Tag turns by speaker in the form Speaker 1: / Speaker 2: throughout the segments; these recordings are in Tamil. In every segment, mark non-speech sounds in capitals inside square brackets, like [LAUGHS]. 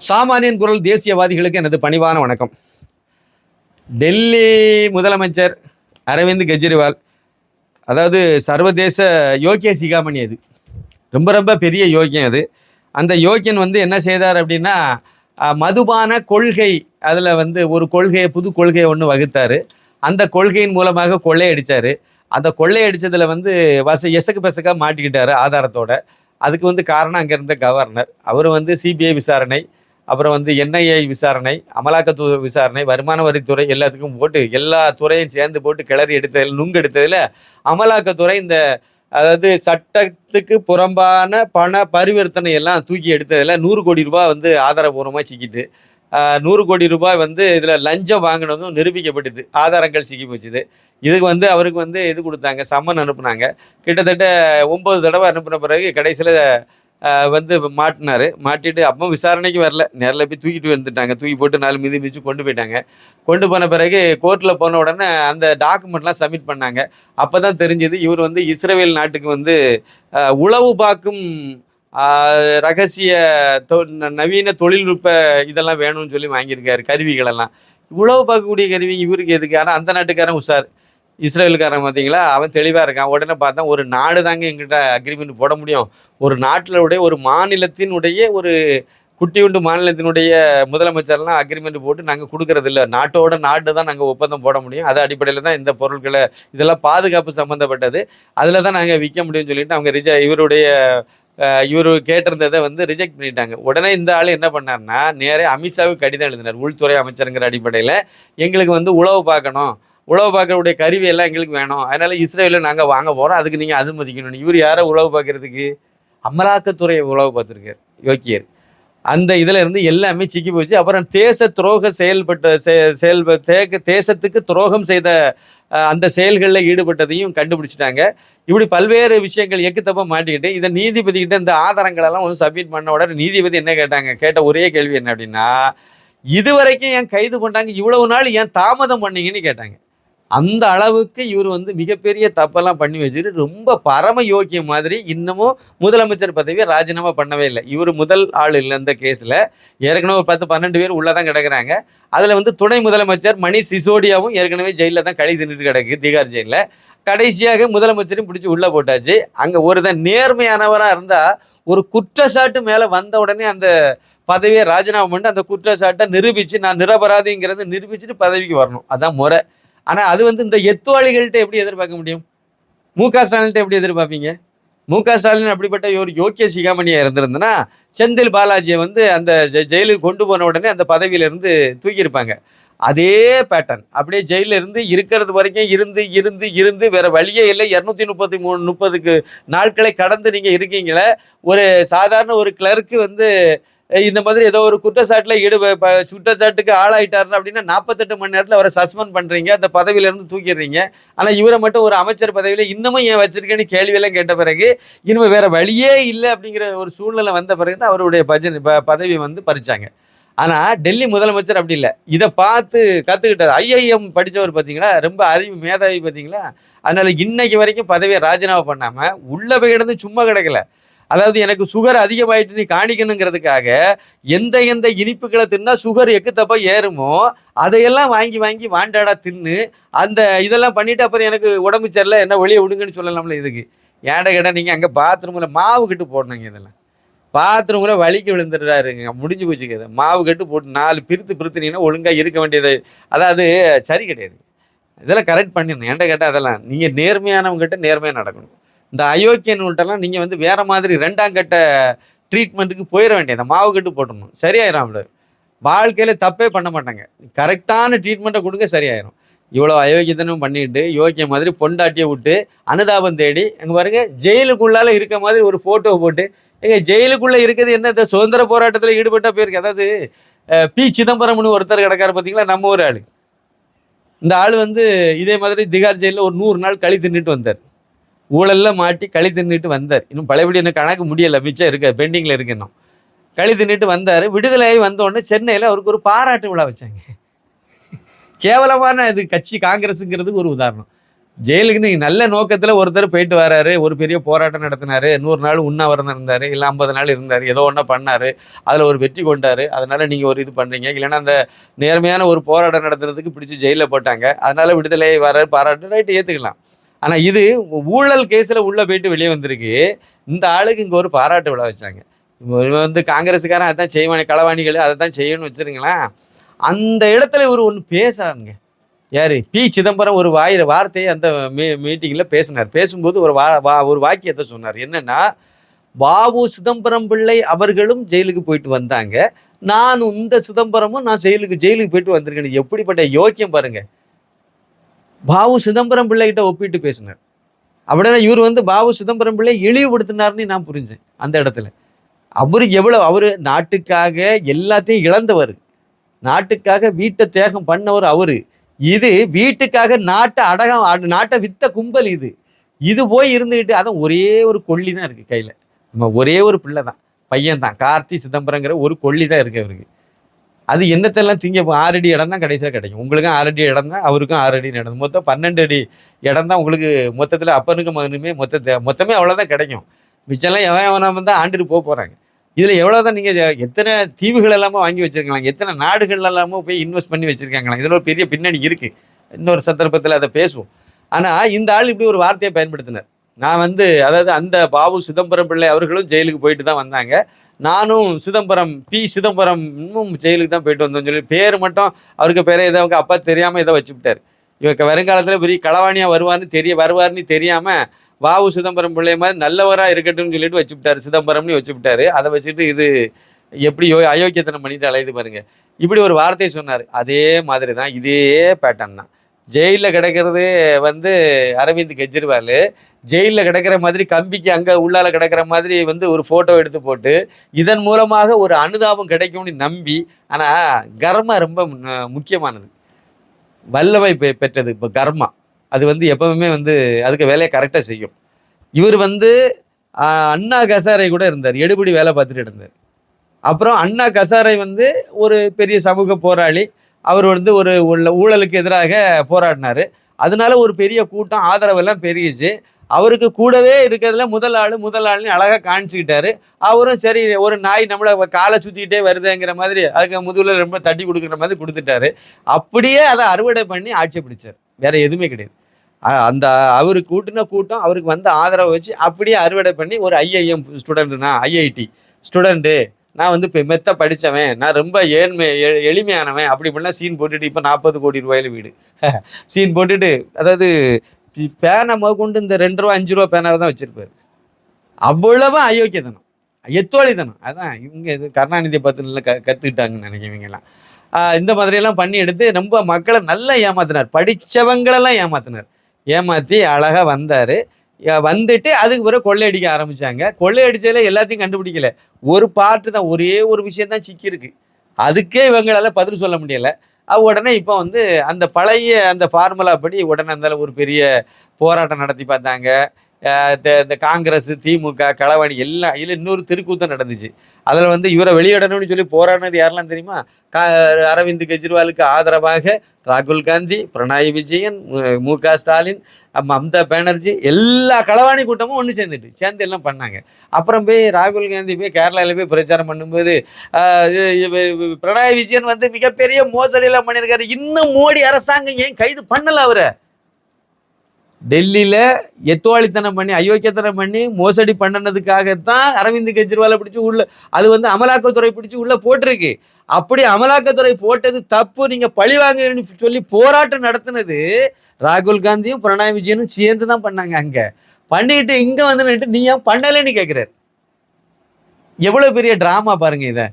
Speaker 1: சாமானியன் குரல் தேசியவாதிகளுக்கு எனது பணிவான வணக்கம். டெல்லி முதலமைச்சர் அரவிந்த் கெஜ்ரிவால் அதாவது சர்வதேச யோக்கிய சிகாமணி அது. ரொம்ப ரொம்ப பெரிய யோக்கியம் அது. அந்த யோக்கியன் வந்து என்ன செய்தார் அப்படின்னா மதுபான கொள்கை அதில் வந்து ஒரு கொள்கையை புது கொள்கையை ஒன்று வகுத்தார். அந்த கொள்கையின் மூலமாக கொள்ளையடித்தார் அந்த கொள்ளையடித்ததில் வந்து வச எசக்கு பெசக்காக மாட்டிக்கிட்டார் ஆதாரத்தோட. அதுக்கு வந்து காரணம் அங்கே இருந்த கவர்னர் அவர் வந்து சிபிஐ விசாரணை அப்புறம் வந்து என்ஐஏ விசாரணை அமலாக்கத்துறை விசாரணை வருமான வரித்துறை எல்லாத்துக்கும் போட்டு எல்லா துறையும் சேர்ந்து போட்டு கிளறி எடுத்ததில் நுங்கு எடுத்ததில் அமலாக்கத்துறை இந்த அதாவது சட்டத்துக்கு புறம்பான பண பரிவர்த்தனை எல்லாம் தூக்கி எடுத்ததில் நூறு கோடி ரூபாய் வந்து ஆதாரபூர்வமாக சிக்கிட்டு நூறு கோடி ரூபாய் வந்து இதில் லஞ்சம் வாங்கினதும் நிரூபிக்கப்பட்டுது ஆதாரங்கள் சிக்கி போச்சுது. இதுக்கு வந்து அவருக்கு வந்து இது கொடுத்தாங்க சம்மன் அனுப்புனாங்க. கிட்டத்தட்ட ஒம்பது தடவை அனுப்பின பிறகு கடைசியில் வந்து மாட்டினார். மாட்டிட்டு அப்போ விசாரணைக்கு வரல. நேரில் போய் தூக்கிட்டு வந்துட்டாங்க. தூக்கி போட்டு நாலு மிதி மிதிச்சு கொண்டு போயிட்டாங்க. கொண்டு போன பிறகு கோர்ட்டில் போன உடனே அந்த டாக்குமெண்ட்லாம் சப்மிட் பண்ணாங்க. அப்போ தான் தெரிஞ்சது இவர் வந்து இஸ்ரேல் நாட்டுக்கு வந்து உளவு பார்க்கும் ரகசிய தொ ந- நவீன தொழில்நுட்ப இதெல்லாம் வேணும்னு சொல்லி வாங்கியிருக்காரு கருவிகளெல்லாம். உழவு பார்க்கக்கூடிய கருவி இவருக்கு எதுக்கு? ஆனால் அந்த நாட்டுக்காரன் உஷார். இஸ்ரேலுக்காரன் பார்த்தீங்களா? அவன் தெளிவாக இருக்கான். உடனே பார்த்தா ஒரு நாடு தாங்க எங்கிட்ட அக்ரிமெண்ட் போட முடியும். ஒரு நாட்டில் உடைய ஒரு மாநிலத்தினுடைய ஒரு குட்டியுண்டு மாநிலத்தினுடைய முதலமைச்சர்லாம் அக்ரிமெண்ட் போட்டு நாங்கள் கொடுக்கறது இல்லை நாட்டோட நாடு தான் நாங்கள் ஒப்பந்தம் போட முடியும். அது அடிப்படையில் தான் இந்த பொருட்களை இதெல்லாம் பாதுகாப்பு சம்மந்தப்பட்டது அதில் தான் நாங்கள் விற்க முடியும்னு சொல்லிட்டு அவங்க ரிஜ இவருடைய இவர் கேட்டிருந்ததை வந்து ரிஜெக்ட் பண்ணிட்டாங்க. உடனே இந்த ஆள் என்ன பண்ணார்னா நேரே அமித்ஷாவுக்கு கடிதம் எழுதினார். உள்துறை அமைச்சருங்கிற அடிப்படையில். எங்களுக்கு வந்து உழவு பார்க்கணும். உழவு பார்க்கக்கூடிய கருவி எல்லாம் எங்களுக்கு வேணும். அதனால இஸ்ரேலில் நாங்கள் வாங்க போகிறோம் அதுக்கு நீங்கள் அனுமதிக்கணும் இவர் யாரை உளவு பார்க்கறதுக்கு அமலாக்கத்துறையை உழவு பார்த்துருக்கார் யோக்கியர். அந்த இதில் இருந்து எல்லாமே சிக்கி போச்சு. அப்புறம் தேச துரோக செயல்பட்ட செ- செயல் தேக்க தேசத்துக்கு துரோகம் செய்த அந்த செயல்களில் ஈடுபட்டதையும் கண்டுபிடிச்சிட்டாங்க. இப்படி பல்வேறு விஷயங்கள் எக்குத்தப்ப மாட்டிக்கிட்டு இதை நீதிபதிக்கிட்ட இந்த ஆதாரங்களெல்லாம் வந்து சப்மிட் பண்ண உடனே நீதிபதி என்ன கேட்டாங்க? கேட்ட ஒரே கேள்வி என்ன அப்படின்னா இதுவரைக்கும் ஏன் கைது பண்ணாங்க இவ்வளவு நாள் ஏன் தாமதம் பண்ணீங்கன்னு? கேட்டாங்க. அந்த அளவுக்கு இவர் வந்து மிகப்பெரிய தப்பெல்லாம் பண்ணி வச்சுட்டு ரொம்ப பரம யோக்கியம் மாதிரி இன்னமும் முதலமைச்சர் பதவியை ராஜினாமா பண்ணவே இல்லை. இவர் முதல் ஆள் இல்லை இந்த கேஸில் ஏற்கனவே ஒரு பத்து பன்னெண்டு பேர் உள்ளே தான் கிடக்குறாங்க. அதில் வந்து துணை முதலமைச்சர் மணி சிசோடியாவும் ஏற்கனவே ஜெயிலில் தான் கழி தின்னுட்டு கிடக்கு திகார் ஜெயிலில். கடைசியாக முதலமைச்சரையும் பிடிச்சி உள்ளே போட்டாச்சு. அங்கே ஒருத்தன் நேர்மையானவராக இருந்தால் ஒரு குற்றச்சாட்டு மேலே வந்த உடனே அந்த பதவியை ராஜினாமா பண்ணிட்டு அந்த குற்றச்சாட்டை நிரூபித்து நான் நிரபராதிங்கிறத நிரூபிச்சுட்டு பதவிக்கு வரணும். அதான் முறை. ஆனால் அது வந்து இந்த எத்துவாளிகள்கிட்ட எப்படி எதிர்பார்க்க முடியும்? மு க ஸ்டாலின்கிட்ட எப்படி எதிர்பார்ப்பீங்க? மு க ஸ்டாலின் அப்படிப்பட்ட ஒரு யோக்கிய சிகாமணியாக இருந்திருந்தனா செந்தில் பாலாஜியை வந்து அந்த ஜெ- ஜெயிலுக்கு கொண்டு போன உடனே அந்த பதவியிலிருந்து தூக்கியிருப்பாங்க. அதே பேட்டர்ன் அப்படியே ஜெயிலில் இருந்து இருக்கிறது வரைக்கும் இருந்து இருந்து இருந்து வேற வழியே இல்லை. இரநூத்தி முப்பத்தி மூணு முப்பதுக்கு நாட்களை கடந்து நீங்கள் இருக்கீங்களே. ஒரு சாதாரண ஒரு கிளர்க்கு வந்து இந்த மாதிரி ஏதோ ஒரு குற்றச்சாட்டில் ஈடு குற்றச்சாட்டுக்கு ஆளாயிட்டாருன்னு அப்படின்னா நாற்பத்தெட்டு மணி நேரத்தில் அவரை சஸ்பெண்ட் பண்ணுறீங்க அந்த பதவியிலேருந்து தூக்கிடுறீங்க. ஆனால் இவரை மட்டும் ஒரு அமைச்சர் பதவியில் இன்னமும் ஏன் வச்சிருக்கேன்னு கேள்வியெல்லாம் கேட்ட பிறகு இனிமேல் வேறு வழியே இல்லை அப்படிங்கிற ஒரு சூழ்நிலை வந்த பிறகு தான் அவருடைய பஜன் ப பதவி வந்து பறித்தாங்க ஆனால் டெல்லி முதலமைச்சர் அப்படி இல்லை. இதை பார்த்து கற்றுக்கிட்டார் ஐஐஎம் படித்தவர் பார்த்தீங்களா? ரொம்ப அறிவு மேதாவி பார்த்தீங்களா? அதனால் இன்னைக்கு வரைக்கும் பதவியை ராஜினாமா பண்ணாமல் உள்ளே போய் கிடந்து சும்மா கிடக்கல. அதாவது எனக்கு சுகர் அதிகமாயிட்டு நீ காணிக்கணுங்கிறதுக்காக எந்த எந்த இனிப்புகளை தின்னா சுகர் எக்கு தப்பா ஏறுமோ அதையெல்லாம் வாங்கி வாங்கி வாண்டாடா தின்னு அந்த இதெல்லாம் பண்ணிட்டு அப்புறம் எனக்கு உடம்பு சரியில்லை என்ன வெளியே விடுங்கன்னு சொல்லலாம்ல இதுக்கு. ஏட கேட நீங்கள் அங்கே பாத்ரூமில் மாவு கட்டு போடணுங்க இதெல்லாம். பாத்ரூமில் வலிக்கு விழுந்துடுறாருங்க. முடிஞ்சு போச்சுக்க மாவு கட்டு போட்டு நாலு பிரித்து பிரித்துனீங்கன்னா ஒழுங்காக இருக்க வேண்டியது. அதாவது சரி கிடையாது. இதெல்லாம் கரெக்ட் பண்ணிடணும். ஏன்டா கேட்டால் அதெல்லாம். நீங்கள் நேர்மையானவங்ககிட்ட நேர்மையாக நடக்கணும். இந்த அயோக்கியன்கிட்டலாம் நீங்கள் வந்து வேறு மாதிரி ரெண்டாம் கட்ட ட்ரீட்மெண்ட்டுக்கு போயிட வேண்டியது. மாவு கட்டு போட்டணும் சரியாயிரும் அவளு வாழ்க்கையில் தப்பே பண்ண மாட்டாங்க. கரெக்டான ட்ரீட்மெண்ட்டை கொடுங்க சரியாயிரும். இவ்வளோ அயோக்கியத்தனம் பண்ணிட்டு யோக்கிய மாதிரி பொண்டாட்டியை விட்டு அனுதாபம் தேடி அங்கே பாருங்கள் ஜெயிலுக்குள்ளால இருக்க மாதிரி ஒரு ஃபோட்டோ போட்டு எங்கள் ஜெயிலுக்குள்ளே இருக்கிறது என்ன? இந்த சுதந்திர போராட்டத்தில் ஈடுபட்ட போயிருக்கு அதாவது பி. சிதம்பரம்னு ஒருத்தர் கிடக்காரு பார்த்தீங்களா நம்ம ஒரு ஆள். இந்த ஆள் வந்து இதே மாதிரி திகார் ஜெயிலில் ஒரு நூறு நாள் கழி தின்னுட்டு வந்தார். ஊழல்லாம் மாட்டி களி தின்னுட்டு வந்தார். இன்னும் பழையபடி எனக்கு கணக்கு முடியலை மிச்சம் இருக்க பெண்டிங்கில் இருக்கு இன்னும். களி தின்னுட்டு வந்தார். விடுதலையாகி வந்தோடனே சென்னையில் அவருக்கு ஒரு பாராட்டு விழா வச்சாங்க. கேவலமான இது கட்சி காங்கிரஸுங்கிறதுக்கு ஒரு உதாரணம். ஜெயிலுக்கு நீங்க நல்ல நோக்கத்தில் ஒருத்தர் போயிட்டு வராரு. ஒரு பெரிய போராட்டம் நடத்தினார். நூறு நாள் உண்ணாவிரதம் இருந்தார். இல்லை ஐம்பது நாள் இருந்தார். ஏதோ ஒன்றா பண்ணார். அதில் ஒரு வெற்றி கொண்டார். அதனால் நீங்கள் ஒரு இது பண்ணுறீங்க இல்லைன்னா அந்த நேர்மையான ஒரு போராட்டம் நடத்துறதுக்கு பிடிச்சி ஜெயிலில் போட்டாங்க. அதனால் விடுதலை வராரு. பாராட்டு. ரைட்டு ஏற்றுக்கலாம் ஆனால் இது ஊழல் கேஸில் உள்ளே போயிட்டு வெளியே வந்திருக்கு. இந்த ஆளுக்கு இங்கே ஒரு பாராட்டு விழா வச்சாங்க. வந்து காங்கிரஸுக்காரன் அதான் செய்வானே களவாணிகள் அதை தான் செய்யணும்னு வச்சிருங்களேன். அந்த இடத்துல இவர் ஒன்று பேசுறாருங்க. யாரு? பி. சிதம்பரம் ஒரு வாயில் வார்த்தையை அந்த மீ மீட்டிங்கில் பேசினார். பேசும்போது ஒரு வா வா- ஒரு வாக்கியத்தை சொன்னார். என்னென்னா பாபு சிதம்பரம் பிள்ளை அவர்களும் ஜெயிலுக்கு போயிட்டு வந்தாங்க. நான் இந்த சிதம்பரமும் நான் ஜெயிலுக்கு ஜெயிலுக்கு போயிட்டு வந்திருக்கேன். எப்படிப்பட்ட யோக்கியம் பாருங்கள் பாவு சிதம்பரம் பிள்ளைகிட்ட ஒப்பிட்டு பேசினார். அப்படின்னா இவர் வந்து பாவு சிதம்பரம் பிள்ளை இழிவுபடுத்தினார்னு நான் புரிஞ்சேன் அந்த இடத்துல. அவரு எவ்வளோ அவர் நாட்டுக்காக எல்லாத்தையும் இழந்தவர். நாட்டுக்காக வீட்டை தேகம் பண்ணவர் அவர். இது வீட்டுக்காக நாட்டை அடகம் நாட்டை வித்த கும்பல் இது. இது போய் இருந்துக்கிட்டு அதான் ஒரே ஒரு கொள்ளி தான் இருக்குது கையில். நம்ம ஒரே ஒரு பிள்ளை தான் பையன் தான் கார்த்தி சிதம்பரங்கிற ஒரு கொள்ளி தான் இருக்குது அவருக்கு. அது என்னத்தெல்லாம் திங்க ஆறடி இடம் தான் கடைசியில் கிடைக்கும். உங்களுக்கும் ஆறடி இடம் தான் அவருக்கும் ஆறடி இடம் மொத்தம் பன்னெண்டு அடி இடம் தான் உங்களுக்கு மொத்தத்தில் அப்பனுக்கும் மகனுமே மொத்த மொத்தமே அவ்வளோதான் கிடைக்கும். மிச்சம்லாம் எவன் எவனா தான் ஆண்டுட்டு போக போகிறாங்க இதில் எவ்வளோ தான் நீங்கள் எத்தனை தீவுகள் எல்லாமே வாங்கி வச்சிருக்கலாம் எத்தனை நாடுகள் எல்லாமோ போய் இன்வெஸ்ட் பண்ணி வச்சுருக்காங்களா இதில் ஒரு பெரிய பின்னணி இருக்குது இன்னொரு சந்தர்ப்பத்தில் அதை பேசுவோம். ஆனால் இந்த ஆள் இப்படி ஒரு வார்த்தையை பயன்படுத்தினார். நான் வந்து அதாவது அந்த பாபு சிதம்பரம் பிள்ளை அவர்களும் ஜெயிலுக்கு போயிட்டு தான் வந்தாங்க. நானும் சிதம்பரம் பி. சிதம்பரம் இன்னும் ஜெயிலுக்கு தான் போயிட்டு வந்தோம்னு சொல்லி பேர் மட்டும் அவருக்கு பேரை ஏதோ அவங்க அப்பா தெரியாமல் ஏதோ வச்சுவிட்டார் இவங்க வருங்காலத்தில் பெரிய களவாணியாக வருவார்னு தெரிய வருவார்னு தெரியாமல் வாவு சிதம்பரம் பிள்ளை மாதிரி நல்லவராக இருக்கட்டும்னு சொல்லிட்டு வச்சுவிட்டார் சிதம்பரம்னு வச்சுவிட்டார் அதை வச்சுட்டு இது எப்படி யோ அயோக்கியத்தனம் பண்ணிட்டு அலையுது பாருங்க. இப்படி ஒரு வார்த்தை சொன்னார். அதே மாதிரி தான் இதே பேட்டர்ன் தான். ஜெயிலில் கிடக்கிறது வந்து அரவிந்த் கெஜ்ரிவால். ஜெயிலில் கிடக்கிற மாதிரி கம்பிக்கு அங்கே உள்ளால கிடக்கிற மாதிரி வந்து ஒரு ஃபோட்டோ எடுத்து போட்டு இதன் மூலமாக ஒரு அனுதாபம் கிடைக்கும்னு நம்பி ஆனால் கர்மா ரொம்ப முக்கியமானது. வல்லவை பெ- பெற்றது இப்போ கர்மா. அது வந்து எப்பவுமே வந்து அதுக்கு வேலையை கரெக்டாக செய்யும். இவர் வந்து அண்ணா கசாரை கூட இருந்தார். எடுபடி வேலை பார்த்துட்டு இருந்தார். அப்புறம் அண்ணா கசாரை வந்து ஒரு பெரிய சமூக போராளி. அவர் வந்து ஒரு ஊழலுக்கு எதிராக போராடினார். அதனால ஒரு பெரிய கூட்டம் ஆதரவெல்லாம் பெருகிச்சு. அவருக்கு கூடவே இருக்கிறதுல முதல் ஆள் முதல் ஆள்னு அழகாக காணிச்சிக்கிட்டாரு. அவரும் சரி ஒரு நாய் நம்மளை காலை சுற்றிக்கிட்டே வருதுங்கிற மாதிரி அதுக்கு முதுகில் ரொம்ப தட்டி கொடுக்குற மாதிரி கொடுத்துட்டாரு. அப்படியே அதை அறுவடை பண்ணி ஆட்சி பிடிச்சார். வேற எதுவுமே கிடையாது. அந்த அவரு கூட்டின கூட்டம் அவருக்கு வந்த ஆதரவை வச்சு அப்படியே அறுவடை பண்ணி ஒரு ஐஐஎம் ஸ்டூடெண்ட் தான் ஐஐடி ஸ்டூடெண்ட்டு நான் வந்து இப்போ மெத்த படித்தவன் நான் ரொம்ப ஏழ்மை எ- எளிமையானவன் அப்படி இப்படிலாம் சீன் போட்டுட்டு இப்போ நாற்பது கோடி ரூபாயில் வீடு. [LAUGHS] சீன் போட்டுட்டு அதாவது பேனை முதற்கொண்டு இந்த ரெண்டு ரூபா அஞ்சு ரூபா பேனாவை தான் வச்சுருப்பார். அவ்வளவு அயோக்கியதனம் எத்தோழிதனம் அதான் இவங்க இது கருணாநிதியை பார்த்து நல்லா க கற்றுக்கிட்டாங்கன்னு நினைக்கிறவங்க எல்லாம் இந்த மாதிரியெல்லாம் பண்ணி எடுத்து ரொம்ப மக்களை நல்லா ஏமாத்தினார். படித்தவங்களெல்லாம் ஏமாத்தினார். ஏமாற்றி அழகாக வந்தார். வந்துட்டு அதுக்கு பிறகு கொள்ளையடிக்க ஆரம்பித்தாங்க கொள்ளையடிச்சதுல எல்லாத்தையும் கண்டுபிடிக்கல. ஒரு பார்ட்டு தான் ஒரே ஒரு விஷயம் தான் சிக்கியிருக்கு அதுக்கே இவங்களால பதில் சொல்ல முடியலை. உடனே இப்போ வந்து அந்த பழைய அந்த ஃபார்முலா படி உடனே அந்த ஒரு பெரிய போராட்டம் நடத்தி பார்த்தாங்க. இந்த இந்த காங்கிரஸ் திமுக களவாணி எல்லாம் இதில் இன்னொரு திருக்கூத்தம் நடந்துச்சு. அதில் வந்து இவரை வெளியிடணும்னு சொல்லி போராடினது யாரெல்லாம் தெரியுமா? கா அரவிந்த் கெஜ்ரிவாலுக்கு ஆதரவாக ராகுல் காந்தி பிரணாய் விஜயன் மு- க ஸ்டாலின் மம்தா பானர்ஜி எல்லா களவாணி கூட்டமும் ஒன்று சேர்ந்துட்டு சேர்ந்து எல்லாம் பண்ணாங்க. அப்புறம் போய் ராகுல் காந்தி போய் கேரளாவில் போய் பிரச்சாரம் பண்ணும்போது பிரணாய் விஜயன் வந்து மிகப்பெரிய மோசடியெல்லாம் பண்ணியிருக்காரு. இன்னும் மோடி அரசாங்கம் ஏன் கைது பண்ணலை அவரை? டெல்லியில் எத்துவாளித்தனம் பண்ணி அயோக்கியத்தனம் பண்ணி மோசடி பண்ணினதுக்காகத்தான் அரவிந்த் கெஜ்ரிவாலை பிடிச்சி உள்ள அது வந்து அமலாக்கத்துறை பிடிச்சி உள்ளே போட்டிருக்கு. அப்படி அமலாக்கத்துறை போட்டது தப்பு. நீங்கள் பழி வாங்கன்னு சொல்லி போராட்டம் நடத்தினது ராகுல் காந்தியும் பிரணாய் விஜயனும் சேர்ந்து தான் பண்ணாங்க அங்கே. பண்ணிட்டு இங்கே வந்து நின்று நீ ஏன் பண்ணலைன்னு கேட்குறாரு எவ்வளோ பெரிய ட்ராமா பாருங்கள் இதை.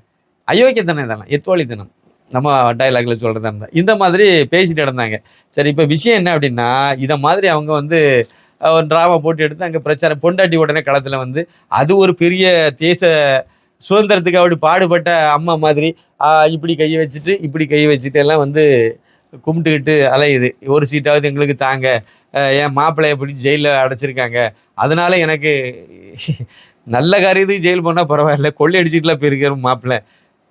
Speaker 1: அயோக்கியத்தனம் இதெல்லாம் எத்துவாளித்தனம். நம்ம டைலாக்ல சொல்கிறதா இருந்தா இந்த மாதிரி பேசிட்டு இருந்தாங்க சரி இப்போ விஷயம் என்ன அப்படின்னா இதை மாதிரி அவங்க வந்து ஒரு ட்ராமா போட்டு எடுத்து அங்கே பிரச்சாரம் பொண்டாட்டி உடனே களத்தில் வந்து அது ஒரு பெரிய தேச சுதந்திரத்துக்கு அப்படி பாடுபட்ட அம்மா மாதிரி இப்படி கையை வச்சுட்டு இப்படி கையை வச்சுட்டு எல்லாம் வந்து கும்பிட்டுக்கிட்டு அலையுது. ஒரு சீட்டாவது எங்களுக்கு தாங்க. என் மாப்பிள்ளைய பிடி ஜெயிலில் அடைச்சிருக்காங்க. அதனால எனக்கு நல்ல காரியத்துக்கு ஜெயில் போனால் பரவாயில்ல. கொள்ளை அடிச்சுட்டுலாம் போயிருக்கிற மாப்பிள்ளை.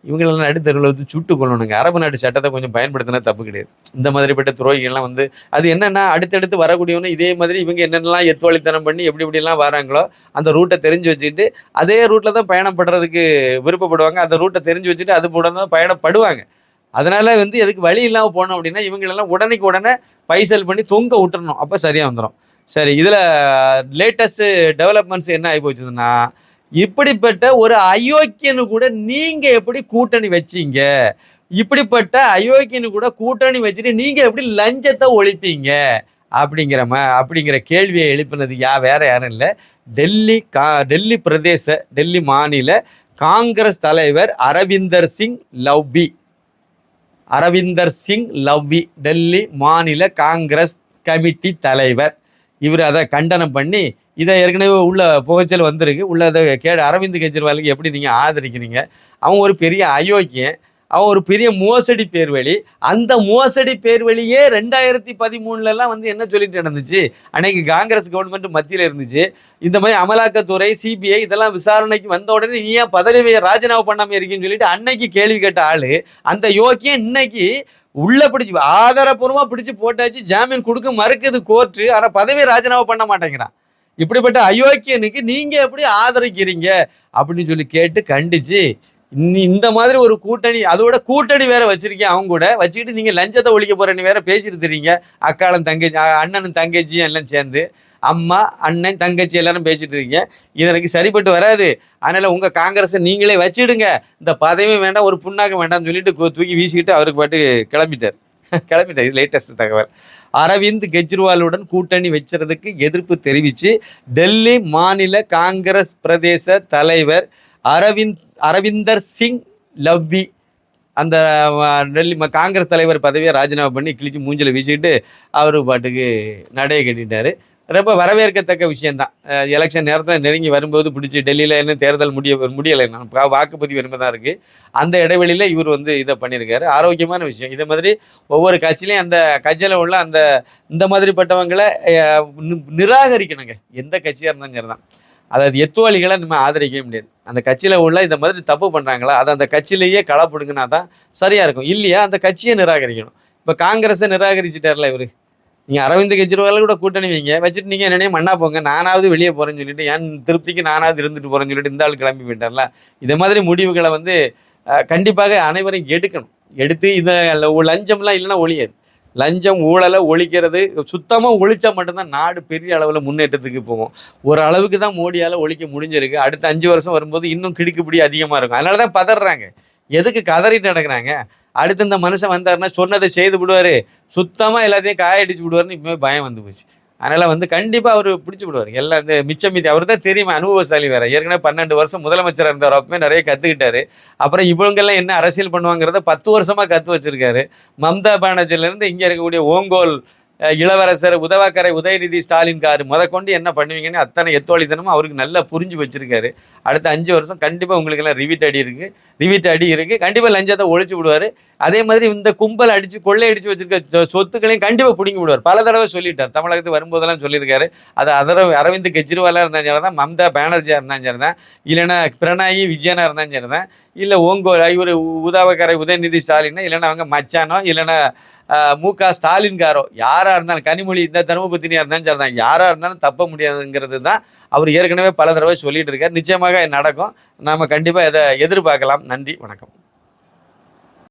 Speaker 1: இவங்களெல்லாம் நடுத்தருவில் வந்து சுட்டு கொள்ளணுங்க அரபு நாட்டு சட்டத்தை கொஞ்சம் பயன்படுத்தினா தப்பு கிடையாது. இந்த மாதிரிப்பட்ட துரோகிகள்லாம் வந்து அது என்னென்னா அடுத்தடுத்து வரக்கூடியவனு இதே மாதிரி இவங்க என்னென்னலாம் எத்துவழித்தனம் பண்ணி எப்படி எப்படிலாம் வராங்களோ அந்த ரூட்டை தெரிஞ்சு வச்சுக்கிட்டு அதே ரூட்டில் தான் பயணம் பண்ணுறதுக்கு விருப்பப்படுவாங்க. அந்த ரூட்டை தெரிஞ்சு வச்சுட்டு அது கூட தான் பயணப்படுவாங்க. அதனால் வந்து எதுக்கு வழி இல்லாமல் போனோம் அப்படின்னா இவங்களெல்லாம் உடனேக்கு உடனே பைசல் பண்ணி தொங்க விட்டுறணும். அப்போ சரியாக வந்துடும் சரி இதில் லேட்டஸ்ட்டு டெவலப்மெண்ட்ஸ் என்ன ஆகி போச்சுன்னா இப்படிப்பட்ட ஒரு அயோக்கியனு கூட நீங்கள் எப்படி கூட்டணி வச்சீங்க? இப்படிப்பட்ட அயோக்கியனு கூட கூட்டணி வச்சுட்டு நீங்கள் எப்படி லஞ்சத்தை ஒழிப்பீங்க? அப்படிங்கிற ம அப்படிங்கிற கேள்வியை எழுப்பினது யா வேற யாரும் இல்லை. டெல்லி கா டெல்லி பிரதேச டெல்லி மாநில காங்கிரஸ் தலைவர் அரவிந்தர் சிங் லவ்பி அரவிந்தர் சிங் லவ்வி டெல்லி மாநில காங்கிரஸ் கமிட்டி தலைவர். இவர் அதை கண்டனம் பண்ணி இதை ஏற்கனவே உள்ள புகைச்சல் வந்திருக்கு. உள்ள இதை கேடு அரவிந்த் கெஜ்ரிவாலுக்கு எப்படி நீங்கள் ஆதரிக்கிறீங்க? அவன் ஒரு பெரிய அயோக்கியன் அவன் ஒரு பெரிய மோசடி பேர்வழி. அந்த மோசடி பேர்வழியே ரெண்டாயிரத்தி பதிமூணுலலாம் வந்து என்ன சொல்லிட்டு நடந்துச்சு? அன்னைக்கு காங்கிரஸ் கவர்மெண்ட் மத்தியில் இருந்துச்சு. இந்த மாதிரி அமலாக்கத்துறை சிபிஐ இதெல்லாம் விசாரணைக்கு வந்த உடனே நீ ஏன் பதவியை ராஜினாமா பண்ணாமல் இருக்கீங்கன்னு சொல்லிட்டு அன்னைக்கு கேள்வி கேட்ட ஆளு அந்த யோக்கியம் இன்னைக்கு உள்ள பிடிச்சி ஆதாரப்பூர்வமா பிடிச்சு போட்டாச்சு. ஜாமீன் கொடுக்க மறுக்குது கோர்ட்டு ஆனால் பதவி ராஜினாமா பண்ண மாட்டேங்கிறான். இப்படிப்பட்ட அயோக்கியனுக்கு நீங்க எப்படி ஆதரிக்கிறீங்க? அப்படின்னு சொல்லி கேட்டு கண்டிச்சு இந்த மாதிரி ஒரு கூட்டணி அதோட கூட்டணி வேற வச்சிருக்கேன் அவங்க கூட. வச்சுக்கிட்டு நீங்க லஞ்சத்தை ஒழிக்க போறேன்னு வேற பேசிட்டு தெரியுங்க அக்காளும் தங்கச்சி அண்ணனும் தங்கச்சியும் எல்லாம் சேர்ந்து அம்மா அண்ணன் தங்கச்சி எல்லாரும் பேசிட்டு இருக்கீங்க. இது எனக்கு சரிப்பட்டு வராது. அதனால உங்க காங்கிரஸை நீங்களே வச்சிடுங்க. இந்த பதவியும் வேண்டாம் ஒரு புண்ணாக்கம் வேண்டாம்னு சொல்லிட்டு தூக்கி வீசிக்கிட்டு அவருக்கு பாட்டு கிளம்பிட்டார். கிளம்பிட்டார் இது லேட்டஸ்ட் தகவல். அரவிந்த் கெஜ்ரிவாலுடன் கூட்டணி வச்சுறதுக்கு எதிர்ப்பு தெரிவித்து டெல்லி மாநில காங்கிரஸ் பிரதேச தலைவர் அரவிந்த் அரவிந்தர் சிங் லவ்வி அந்த டெல்லி காங்கிரஸ் தலைவர் பதவியை ராஜினாமா பண்ணி கிழிச்சு மூஞ்சில் வீசிக்கிட்டு அவர் பாட்டுக்கு நடைய கட்டிட்டார். ரொம்ப வரவேற்கத்தக்க விஷயந்தான். எலெக்ஷன் நேரத்தில் நெருங்கி வரும்போது பிடிச்சி டெல்லியில் என்ன தேர்தல் முடிய முடியலை. நான் வாக்குப்பதிவு என்பதாக இருக்குது அந்த இடைவெளியில் இவர் வந்து இதை பண்ணியிருக்காரு. ஆரோக்கியமான விஷயம். இதை மாதிரி ஒவ்வொரு கட்சியிலையும் அந்த கட்சியில் உள்ள அந்த இந்த மாதிரிப்பட்டவங்களை நிராகரிக்கணுங்க. எந்த கட்சியாக இருந்தாலும் சரிதான் அதாவது எத்துவாளிகளை நம்ம ஆதரிக்கவே முடியாது. அந்த கட்சியில் உள்ள இந்த மாதிரி தப்பு பண்ணுறாங்களா அதை அந்த கட்சியிலேயே களப்படுங்கினா தான் சரியாக இருக்கும். இல்லையா அந்த கட்சியை நிராகரிக்கணும். இப்போ காங்கிரஸை நிராகரிச்சிட்டார்ல இவர். நீங்கள் அரவிந்த் கெஜ்ரிவால் கூட கூட்டணி வைங்க. வச்சுட்டு நீங்கள் என்னன்னே மண்ணா போங்க. நானாவது வெளியே போகிறேன்னு சொல்லிட்டு என் திருப்திக்கு நானாவது இருந்துட்டு போகிறேன்னு சொல்லிட்டு இந்த ஆள் கிளம்பி போயிட்டார்ல. இதை மாதிரி முடிவுகளை வந்து கண்டிப்பாக அனைவரும் எடுக்கணும். எடுத்து இதை லஞ்சம்லாம் இல்லைன்னா ஒழியாது. லஞ்சம் ஊழலை ஒழிக்கிறது சுத்தமாக ஒழிச்சா மட்டும்தான் நாடு பெரிய அளவில் முன்னேற்றத்துக்கு போகும். ஒரு அளவுக்கு தான் மோடியால் ஒழிக்க முடிஞ்சிருக்கு. அடுத்த அஞ்சு வருஷம் வரும்போது இன்னும் கிடுக்குப்பிடி அதிகமாக இருக்கும். அதனால தான் பதறாங்க. எதுக்கு கதறிட்டு நடக்கிறாங்க? அடுத்து இந்த மனுஷன் வந்தாருன்னா சொன்னதை செய்து விடுவார். சுத்தமாக எல்லாத்தையும் காயடிச்சு விடுவாருன்னு இப்போவே பயம் வந்து போச்சு. அதனால் வந்து கண்டிப்பாக அவர் பிடிச்சி விடுவார். எல்லா இந்த மிச்சம் மீதி அவர் தான் தெரியுமா? அனுபவசாலி வேறு. ஏற்கனவே பன்னெண்டு வருஷம் முதலமைச்சராக இருந்தார். அப்பவே நிறைய கற்றுக்கிட்டாரு அப்புறம் இவங்கெல்லாம் என்ன அரசியல் பண்ணுவாங்கிறத பத்து வருஷமாக கற்று வச்சுருக்காரு. மம்தா பானர்ஜிலேருந்து இங்கே இருக்கக்கூடிய ஓங்கோல் இளவரசர் உதவக்கரை உதயநிதி ஸ்டாலின் காரு முத கொண்டு என்ன பண்ணுவீங்கன்னு அத்தனை எத்தோழித்தனமும் அவருக்கு நல்லா புரிஞ்சு வச்சுருக்காரு. அடுத்த அஞ்சு வருஷம் கண்டிப்பாக உங்களுக்கு எல்லாம் ரிவிட் அடி இருக்குது ரிவிட் அடி இருக்குது கண்டிப்பாக லஞ்சத்தை ஒழிச்சு விடுவார். அதே மாதிரி இந்த கும்பல் அடித்து கொள்ளை வச்சுருக்க சொத்துக்களையும் கண்டிப்பாக பிடிங்கி விடுவார். பல தடவை சொல்லிட்டார். தமிழகத்துக்கு வரும்போதெல்லாம் சொல்லியிருக்காரு. அது அதர அரவிந்த் கெஜ்ரிவாலாக இருந்தாலும் சரி தான் மம்தா பானர்ஜியாக இருந்தாலும் சரி தான் இல்லைன்னா பிரணாயி விஜயனா இருந்தாலும் சரி தான் இல்லை ஓங்கோ இவர் உதாவக்கரை உதயநிதி ஸ்டாலின் இல்லைன்னா அவங்க மச்சானோ இல்லைன்னா மு க ஸ்டாலின்காரோ யாராக இருந்தாலும் கனிமொழி இந்த தர்மபத்தினியாக இருந்தாலும் சரி தான் யாராக இருந்தாலும் தப்ப முடியாதுங்கிறது தான் அவர் ஏற்கனவே பல தடவை சொல்லிட்டு இருக்கார். நிச்சயமாக நடக்கும். நாம் கண்டிப்பாக இதை எதிர்பார்க்கலாம். நன்றி வணக்கம்.